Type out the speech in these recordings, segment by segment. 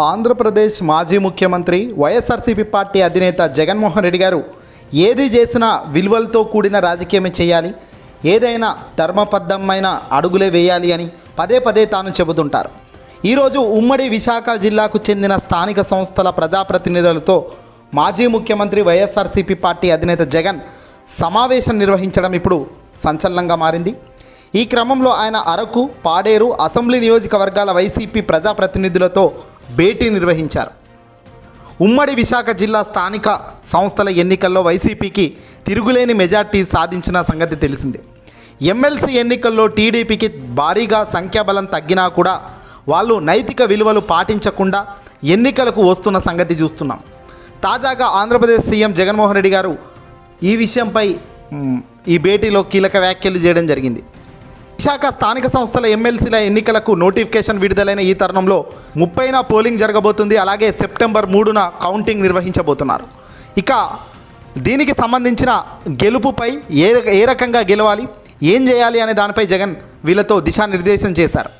ఆంధ్రప్రదేశ్ మాజీ ముఖ్యమంత్రి వైఎస్ఆర్సీపీ పార్టీ అధినేత జగన్మోహన్ రెడ్డి గారు ఏది చేసినా విలువలతో కూడిన రాజకీయమే చేయాలి. ఏదైనా ధర్మబద్ధమైన అడుగులే వేయాలి అని పదే పదే తాను చెబుతుంటారు. ఈరోజు ఉమ్మడి విశాఖ జిల్లాకు చెందిన స్థానిక సంస్థల ప్రజాప్రతినిధులతో మాజీ ముఖ్యమంత్రి వైఎస్ఆర్సీపీ పార్టీ అధినేత జగన్ సమావేశం నిర్వహించడం ఇప్పుడు సంచలనంగా మారింది. ఈ క్రమంలో ఆయన అరకు పాడేరు అసెంబ్లీ నియోజకవర్గాల వైసీపీ ప్రజాప్రతినిధులతో భేటీ నిర్వహించారు. ఉమ్మడి విశాఖ జిల్లా స్థానిక సంస్థల ఎన్నికల్లో వైసీపీకి తిరుగులేని మెజార్టీ సాధించిన సంగతి తెలిసిందే. ఎమ్మెల్సీ ఎన్నికల్లో టీడీపీకి భారీగా సంఖ్యాబలం తగ్గినా కూడా వాళ్ళు నైతిక విలువలు పాటించకుండా ఎన్నికలకు వస్తున్న సంగతి చూస్తున్నాం. తాజాగా ఆంధ్రప్రదేశ్ సీఎం జగన్మోహన్ రెడ్డి గారు ఈ విషయంపై ఈ భేటీలో కీలక వ్యాఖ్యలు చేయడం జరిగింది. విశాఖ స్థానిక సంస్థల ఎమ్మెల్సీల ఎన్నికలకు నోటిఫికేషన్ విడుదలైన ఈ తరుణంలో ముప్పైన పోలింగ్ జరగబోతుంది. అలాగే సెప్టెంబర్ మూడున కౌంటింగ్ నిర్వహించబోతున్నారు. ఇక దీనికి సంబంధించిన గెలుపుపై ఏ ఏ రకంగా గెలవాలి ఏం చేయాలి అనే దానిపై జగన్ వీళ్ళతో దిశానిర్దేశం చేశారు.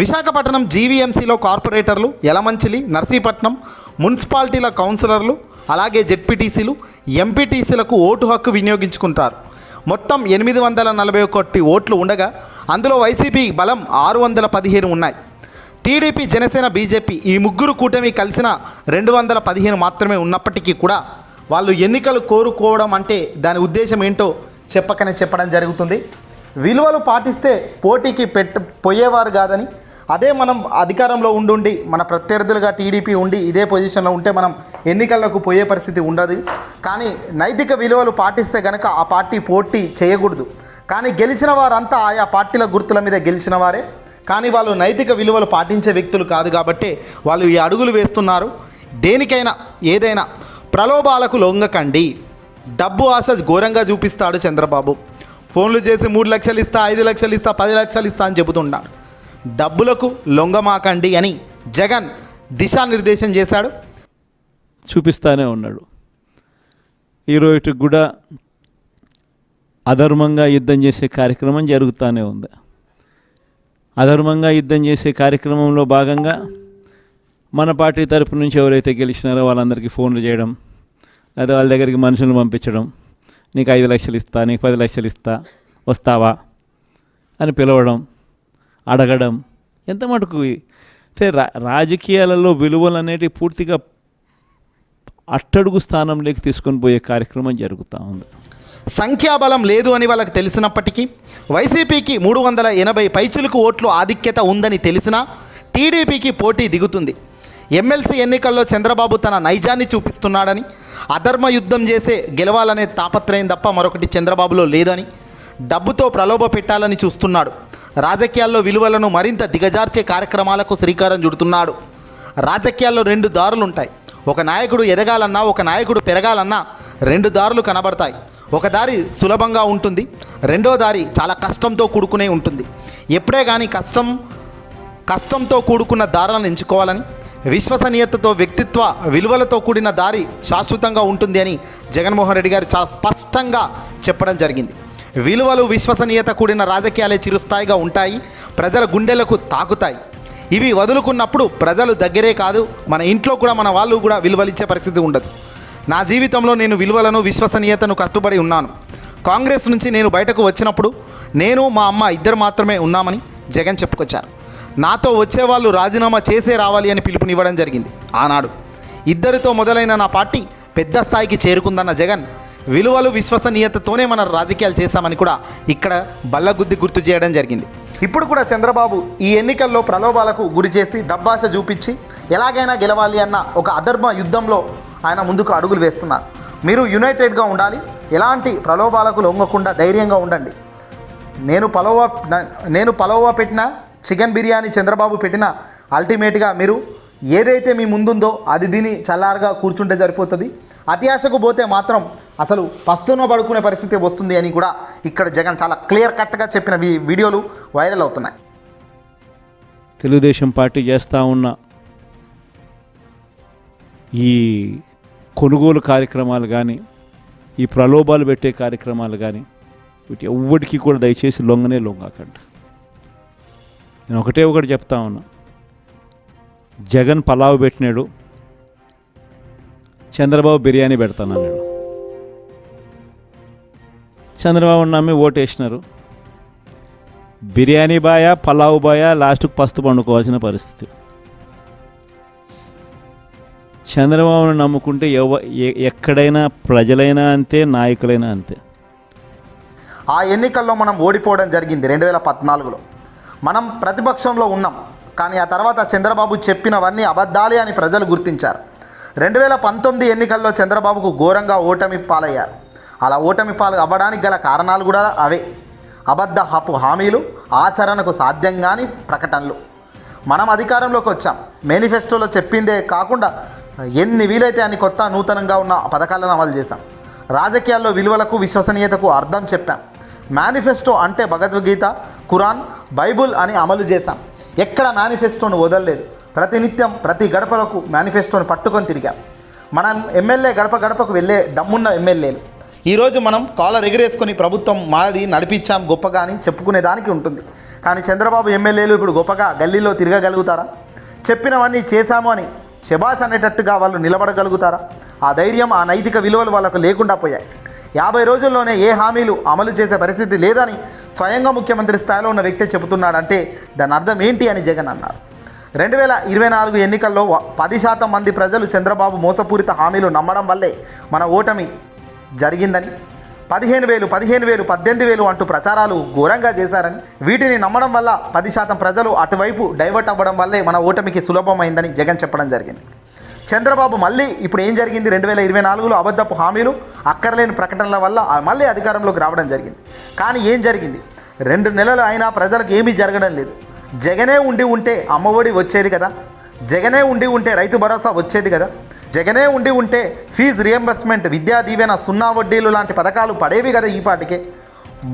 విశాఖపట్నం జీవీఎంసీలో కార్పొరేటర్లు యలమంచిలి నర్సీపట్నం మున్సిపాలిటీల కౌన్సిలర్లు అలాగే జెడ్పీటీసీలు ఎంపీటీసీలకు ఓటు హక్కు వినియోగించుకుంటారు. మొత్తం ఎనిమిది వందల నలభై ఒకటి ఓట్లు ఉండగా అందులో వైసీపీ బలం ఆరు వందల పదిహేను ఉన్నాయి. టీడీపీ జనసేన బీజేపీ ఈ ముగ్గురు కూటమి కలిసిన రెండు వందల పదిహేను మాత్రమే ఉన్నప్పటికీ కూడా వాళ్ళు ఎన్నికలు కోరుకోవడం అంటే దాని ఉద్దేశం ఏంటో చెప్పకనే చెప్పడం జరుగుతుంది. విలువలు పాటిస్తే పోటీకి పెట్ట పోయేవారు కాదని అదే మనం అధికారంలో ఉండుండి మన ప్రత్యర్థులుగా టీడీపీ ఉండి ఇదే పొజిషన్లో ఉంటే మనం ఎన్నికలకు పోయే పరిస్థితి ఉండదు. కానీ నైతిక విలువలు పాటిస్తే గనక ఆ పార్టీ పోటీ చేయకూడదు. కానీ గెలిచిన వారంతా ఆయా పార్టీల గుర్తుల మీద గెలిచిన వారే. కానీ వాళ్ళు నైతిక విలువలు పాటించే వ్యక్తులు కాదు కాబట్టి వాళ్ళు ఈ అడుగులు వేస్తున్నారు. దేనికైనా ఏదైనా ప్రలోభాలకు లొంగకండి. డబ్బు ఆశ ఘోరంగా చూపిస్తాడు చంద్రబాబు. ఫోన్లు చేసి మూడు లక్షలు ఇస్తా ఐదు లక్షలు ఇస్తా పది లక్షలు ఇస్తా అని చెబుతున్నాడు డబ్బులకు లొంగమాకండి అని జగన్ దిశానిర్దేశం చేశాడు. చూపిస్తానే ఉన్నాడు. ఈరోజు కూడా అధర్మంగా యుద్ధం చేసే కార్యక్రమం జరుగుతూనే ఉంది. అధర్మంగా యుద్ధం చేసే కార్యక్రమంలో భాగంగా మన పార్టీ తరపు నుంచి ఎవరైతే గెలిచినారో వాళ్ళందరికీ ఫోన్లు చేయడం లేదా వాళ్ళ దగ్గరికి మనుషులను పంపించడం నీకు ఐదు లక్షలు ఇస్తా నీకు పది లక్షలు ఇస్తా వస్తావా అని పిలవడం అడగడం. ఎంత మటుకు అంటే రా రాజకీయాలలో విలువలు అనేటివి పూర్తిగా అట్టడుగు స్థానంలోకి తీసుకొని పోయే కార్యక్రమం జరుగుతూ ఉంది. సంఖ్యాబలం లేదు అని వాళ్ళకి తెలిసినప్పటికీ వైసీపీకి మూడు వందల ఎనభై పైచులకు ఓట్లు ఆధిక్యత ఉందని తెలిసినా టీడీపీకి పోటీ దిగుతుంది. ఎమ్మెల్సీ ఎన్నికల్లో చంద్రబాబు తన నైజాన్ని చూపిస్తున్నాడని అధర్మ యుద్ధం చేసే గెలవాలనే తాపత్రయం తప్ప మరొకటి చంద్రబాబులో లేదని డబ్బుతో ప్రలోభ పెట్టాలని చూస్తున్నాడు. రాజకీయాల్లో విలువలను మరింత దిగజార్చే కార్యక్రమాలకు శ్రీకారం చుడుతున్నాడు. రాజకీయాల్లో రెండు దారులుంటాయి. ఒక నాయకుడు ఎదగాలన్నా ఒక నాయకుడు పెరగాలన్నా రెండు దారులు కనబడతాయి. ఒక దారి సులభంగా ఉంటుంది రెండో దారి చాలా కష్టంతో కూడుకునే ఉంటుంది. ఎప్పుడే కానీ కష్టం కష్టంతో కూడుకున్న దారులను ఎంచుకోవాలని విశ్వసనీయతతో వ్యక్తిత్వ విలువలతో కూడిన దారి శాశ్వతంగా ఉంటుంది అని జగన్మోహన్ రెడ్డి గారు చాలా స్పష్టంగా చెప్పడం జరిగింది. విలువలు విశ్వసనీయత కూడిన రాజకీయాలే చిరుస్థాయిగా ఉంటాయి ప్రజల గుండెలకు తాకుతాయి. ఇవి వదులుకున్నప్పుడు ప్రజలు దగ్గరే కాదు మన ఇంట్లో కూడా మన వాళ్ళు కూడా విలువలిచ్చే పరిస్థితి ఉండదు. నా జీవితంలో నేను విలువలను విశ్వసనీయతను కట్టుబడి ఉన్నాను. కాంగ్రెస్ నుంచి నేను బయటకు వచ్చినప్పుడు నేను మా అమ్మ ఇద్దరు మాత్రమే ఉన్నామని జగన్ చెప్పుకొచ్చారు. నాతో వచ్చేవాళ్ళు రాజీనామా చేసే రావాలి అని పిలుపునివ్వడం జరిగింది ఆనాడు. ఇద్దరితో మొదలైన నా పార్టీ పెద్ద స్థాయికి చేరుకుందన్న జగన్ విలువలు విశ్వసనీయతతోనే మన రాజకీయాలు చేశామని కూడా ఇక్కడ బల్లగుద్ది గుర్తు చేయడం జరిగింది. ఇప్పుడు కూడా చంద్రబాబు ఈ ఎన్నికల్లో ప్రలోభాలకు గురి చేసి డబ్బాశ చూపించి ఎలాగైనా గెలవాలి అన్న ఒక అధర్మ యుద్ధంలో ఆయన ముందుకు అడుగులు వేస్తున్నారు. మీరు యునైటెడ్గా ఉండాలి ఎలాంటి ప్రలోభాలకు లొంగకుండా ధైర్యంగా ఉండండి. నేను పలోవ నేను పలోవా పెట్టిన చికెన్ బిర్యానీ చంద్రబాబు పెట్టిన అల్టిమేట్గా మీరు ఏదైతే మీ ముందుందో అది దీని చల్లారుగా కూర్చుంటే సరిపోతుంది. అత్యాశకు పోతే మాత్రం అసలు పస్తున పడుకునే పరిస్థితి వస్తుంది అని కూడా ఇక్కడ జగన్ చాలా క్లియర్ కట్గా చెప్పిన వీడియోలు వైరల్ అవుతున్నాయి. తెలుగుదేశం పార్టీ చేస్తూ ఉన్న ఈ కొనుగోలు కార్యక్రమాలు కానీ ఈ ప్రలోభాలు పెట్టే కార్యక్రమాలు కానీ వీటి ఎవ్వడికి కూడా దయచేసి లొంగనే లొంగకండి. నేను ఒకటే ఒకటి చెప్తా ఉన్నా. జగన్ పలావ్ పెట్టినాడు చంద్రబాబు బిర్యానీ పెడతానన్నాడు. చంద్రబాబు నమ్మి ఓటేసినారు. బిర్యానీ బాయ పలావ్ బాయ లాస్ట్కు పస్తు పండుకోవాల్సిన పరిస్థితి. చంద్రబాబును నమ్ముకుంటే ఎవ ఎ- ఎక్కడైనా ప్రజలైనా అంతే నాయకులైనా అంతే. ఆ ఎన్నికల్లో మనం ఓడిపోవడం జరిగింది రెండు వేల పద్నాలుగులో. మనం ప్రతిపక్షంలో ఉన్నాం కానీ ఆ తర్వాత చంద్రబాబు చెప్పినవన్నీ అబద్ధాలే అని ప్రజలు గుర్తించారు. రెండు వేల పంతొమ్మిది ఎన్నికల్లో చంద్రబాబుకు ఘోరంగా ఓటమి పాలయ్యారు. అలా ఓటమి పాలు అవ్వడానికి గల కారణాలు కూడా అవే. అబద్ధ హపు హామీలు ఆచరణకు సాధ్యం కాని ప్రకటనలు. మనం అధికారంలోకి వచ్చాం. మేనిఫెస్టోలో చెప్పిందే కాకుండా ఎన్ని వీలైతే అన్ని కొత్త నూతనంగా ఉన్న పథకాలను అమలు చేశాం. రాజకీయాల్లో విలువలకు విశ్వసనీయతకు అర్థం చెప్పాం. మేనిఫెస్టో అంటే భగవద్గీత ఖురాన్ బైబుల్ అని అమలు చేశాం. ఎక్కడ మేనిఫెస్టోను వదలలేదు. ప్రతినిత్యం ప్రతి గడపలకు మేనిఫెస్టోను పట్టుకొని తిరిగాం. మనం ఎమ్మెల్యే గడప గడపకు వెళ్ళే దమ్మున్న ఎమ్మెల్యేలు. ఈరోజు మనం కాలర్ ఎగిరేసుకొని ప్రభుత్వం మాది నడిపించాం గొప్పగా అని చెప్పుకునే దానికి ఉంటుంది. కానీ చంద్రబాబు ఎమ్మెల్యేలు ఇప్పుడు గొప్పగా గల్లీలో తిరగగలుగుతారా? చెప్పినవన్నీ చేశాము అని శబాష్ అనేటట్టుగా వాళ్ళు నిలబడగలుగుతారా? ఆ ధైర్యం ఆ నైతిక విలువలు వాళ్ళకు లేకుండా పోయాయి. యాభై రోజుల్లోనే ఏ హామీలు అమలు చేసే పరిస్థితి లేదని స్వయంగా ముఖ్యమంత్రి స్థాయిలో ఉన్న వ్యక్తి చెబుతున్నాడంటే దాని అర్థం ఏంటి అని జగన్ అన్నారు. రెండు వేల ఇరవై నాలుగు ఎన్నికల్లో పది శాతం మంది ప్రజలు చంద్రబాబు మోసపూరిత హామీలు నమ్మడం వల్లే మన ఓటమి జరిగిందని. పదిహేను వేలు పదిహేను వేలు పద్దెనిమిది వేలు అంటూ ప్రచారాలు ఘోరంగా చేశారని. వీటిని నమ్మడం వల్ల పది శాతం ప్రజలు అటువైపు డైవర్ట్ అవ్వడం వల్లే మన ఓటమికి సులభమైందని జగన్ చెప్పడం జరిగింది. చంద్రబాబు మళ్ళీ ఇప్పుడు ఏం జరిగింది? రెండు వేల ఇరవై నాలుగులో అబద్ధపు హామీలు అక్కర్లేని ప్రకటనల వల్ల మళ్ళీ అధికారంలోకి రావడం జరిగింది. కానీ ఏం జరిగింది? రెండు నెలలు అయినా ప్రజలకు ఏమీ జరగడం లేదు. జగనే ఉండి ఉంటే అమ్మఒడి వచ్చేది కదా. జగనే ఉండి ఉంటే రైతు భరోసా వచ్చేది కదా. జగనే ఉండి ఉంటే ఫీజు రియంబర్స్మెంట్ విద్యా దీవెన సున్నా వడ్డీలు లాంటి పథకాలు పడేవి కదా ఈ పాటికే.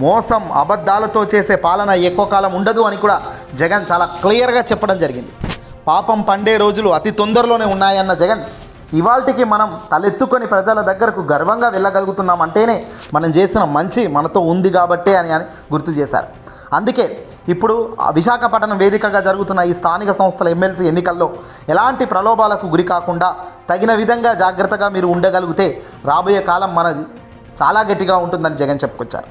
మోసం అబద్ధాలతో చేసే పాలన ఎక్కువ కాలం ఉండదు అని కూడా జగన్ చాలా క్లియర్గా చెప్పడం జరిగింది. పాపం పండే రోజులు అతి తొందరలోనే ఉన్నాయన్న జగన్ ఇవాల్టికి మనం తలెత్తుకొని ప్రజల దగ్గరకు గర్వంగా వెళ్ళగలుగుతున్నాం అంటేనే మనం చేసిన మంచి మనతో ఉంది కాబట్టే అని అని గుర్తు చేశారు. అందుకే ఇప్పుడు ఆ విశాఖపట్నం వేదికగా జరుగుతున్న ఈ స్థానిక సంస్థల ఎమ్మెల్సీ ఎన్నికల్లో ఎలాంటి ప్రలోభాలకు గురి కాకుండా తగిన విధంగా జాగ్రత్తగా మీరు ఉండగలిగితే రాబోయే కాలం మనది చాలా గట్టిగా ఉంటుందని జగన్ చెప్పుకొచ్చారు.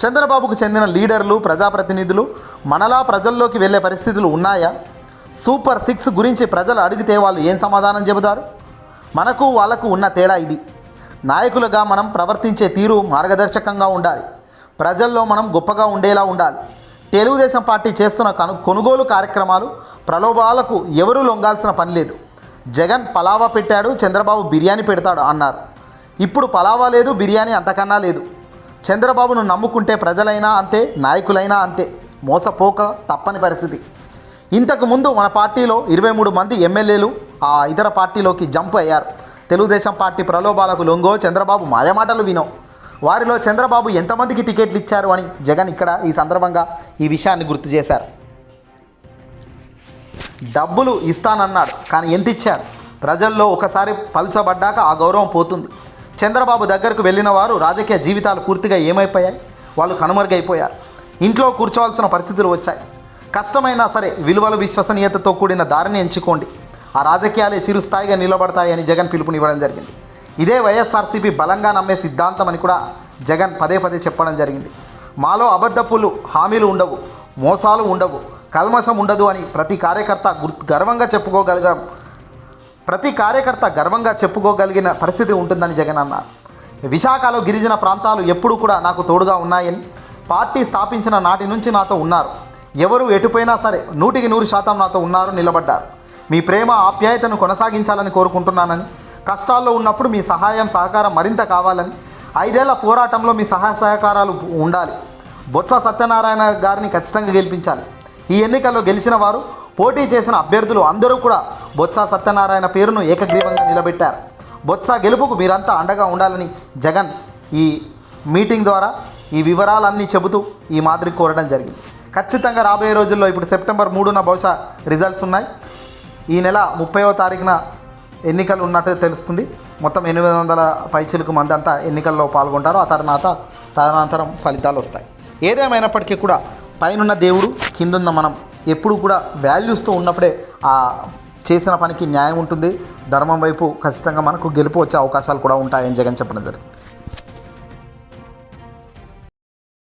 చంద్రబాబుకు చెందిన లీడర్లు ప్రజాప్రతినిధులు మనలా ప్రజల్లోకి వెళ్ళే పరిస్థితులు ఉన్నాయా? సూపర్ సిక్స్ గురించి ప్రజలు అడిగితే వాళ్ళు ఏం సమాధానం చెబుతారు? మనకు వాళ్ళకు ఉన్న తేడా ఇది. నాయకులుగా మనం ప్రవర్తించే తీరు మార్గదర్శకంగా ఉండాలి. ప్రజల్లో మనం గొప్పగా ఉండేలా ఉండాలి. తెలుగుదేశం పార్టీ చేస్తున్న కను కొనుగోలు కార్యక్రమాలు ప్రలోభాలకు ఎవరూ లొంగాల్సిన పని లేదు. జగన్ పలావా పెట్టాడు చంద్రబాబు బిర్యానీ పెడతాడు అన్నారు. ఇప్పుడు పలావా లేదు బిర్యానీ అంతకన్నా లేదు. చంద్రబాబును నమ్ముకుంటే ప్రజలైనా అంతే నాయకులైనా అంతే. మోసపోక తప్పని పరిస్థితి. ఇంతకుముందు మన పార్టీలో ఇరవై మూడు మంది ఎమ్మెల్యేలు ఆ ఇతర పార్టీలోకి జంప్ అయ్యారు. తెలుగుదేశం పార్టీ ప్రలోభాలకు లొంగో చంద్రబాబు మాయమాటలు వినో. వారిలో చంద్రబాబు ఎంతమందికి టికెట్లు ఇచ్చారు అని జగన్ ఇక్కడ ఈ సందర్భంగా ఈ విషయాన్ని గుర్తు చేశారు. డబ్బులు ఇస్తానన్నాడు కానీ ఎంత ఇచ్చారు? ప్రజల్లో ఒకసారి పల్చబడ్డాక ఆ గౌరవం పోతుంది. చంద్రబాబు దగ్గరకు వెళ్ళిన వారు రాజకీయ జీవితాలు పూర్తిగా ఏమైపోయాయి? వాళ్ళు కనుమరుగైపోయారు. ఇంట్లో కూర్చోవాల్సిన పరిస్థితులు వచ్చాయి. కష్టమైనా సరే విలువలు విశ్వసనీయతతో కూడిన దారిని ఎంచుకోండి. ఆ రాజకీయాలే చిరుస్థాయిగా నిలబడతాయని జగన్ పిలుపునివ్వడం జరిగింది. ఇదే వైఎస్ఆర్సీపీ బలంగా నమ్మే సిద్ధాంతం అని కూడా జగన్ పదే పదే చెప్పడం జరిగింది. మాలో అబద్ధపులు హామీలు ఉండవు మోసాలు ఉండవు కల్మషం ఉండదు అని ప్రతి కార్యకర్త గుర్తు గర్వంగా చెప్పుకోగలిగాం ప్రతి కార్యకర్త గర్వంగా చెప్పుకోగలిగిన పరిస్థితి ఉంటుందని జగన్ అన్నారు. విశాఖలో గిరిజన ప్రాంతాలు ఎప్పుడూ కూడా నాకు తోడుగా ఉన్నాయని పార్టీ స్థాపించిన నాటి నుంచి నాతో ఉన్నారు. ఎవరు ఎటుపోయినా సరే నూటికి నూరు శాతం నాతో ఉన్నారు నిలబడ్డారు. మీ ప్రేమ ఆప్యాయతను కొనసాగించాలని కోరుకుంటున్నానని కష్టాల్లో ఉన్నప్పుడు మీ సహాయం సహకారం మరింత కావాలని ఐదేళ్ళ పోరాటంలో మీ సహాయ సహకారాలు ఉండాలి. బొత్స సత్యనారాయణ గారిని ఖచ్చితంగా గెలిపించాలి. ఈ ఎన్నికల్లో గెలిచిన వారు పోటీ చేసిన అభ్యర్థులు అందరూ కూడా బొత్స సత్యనారాయణ పేరును ఏకగ్రీవంగా నిలబెట్టారు. బొత్స గెలుపుకు మీరంతా అండగా ఉండాలని జగన్ ఈ మీటింగ్ ద్వారా ఈ వివరాలన్నీ చెబుతూ ఈ మాదిరి కోరడం జరిగింది. ఖచ్చితంగా రాబోయే రోజుల్లో ఇప్పుడు సెప్టెంబర్ మూడున బహుశా రిజల్ట్స్ ఉన్నాయి. ఈ నెల ముప్పైవ తారీఖున ఎన్నికలు ఉన్నట్టు తెలుస్తుంది. మొత్తం ఎనిమిది వందల పైచిలకు మంది అంతా ఎన్నికల్లో పాల్గొంటారు. ఆ తర్వాత తదనంతరం ఫలితాలు వస్తాయి. ఏదేమైనప్పటికీ కూడా పైనున్న దేవుడు కిందున్న మనం ఎప్పుడు కూడా వాల్యూస్తో ఉన్నప్పుడే ఆ చేసిన పనికి న్యాయం ఉంటుంది. ధర్మం వైపు ఖచ్చితంగా మనకు గెలుపు వచ్చే అవకాశాలు కూడా ఉంటాయని జగన్ చెప్పడం జరిగింది.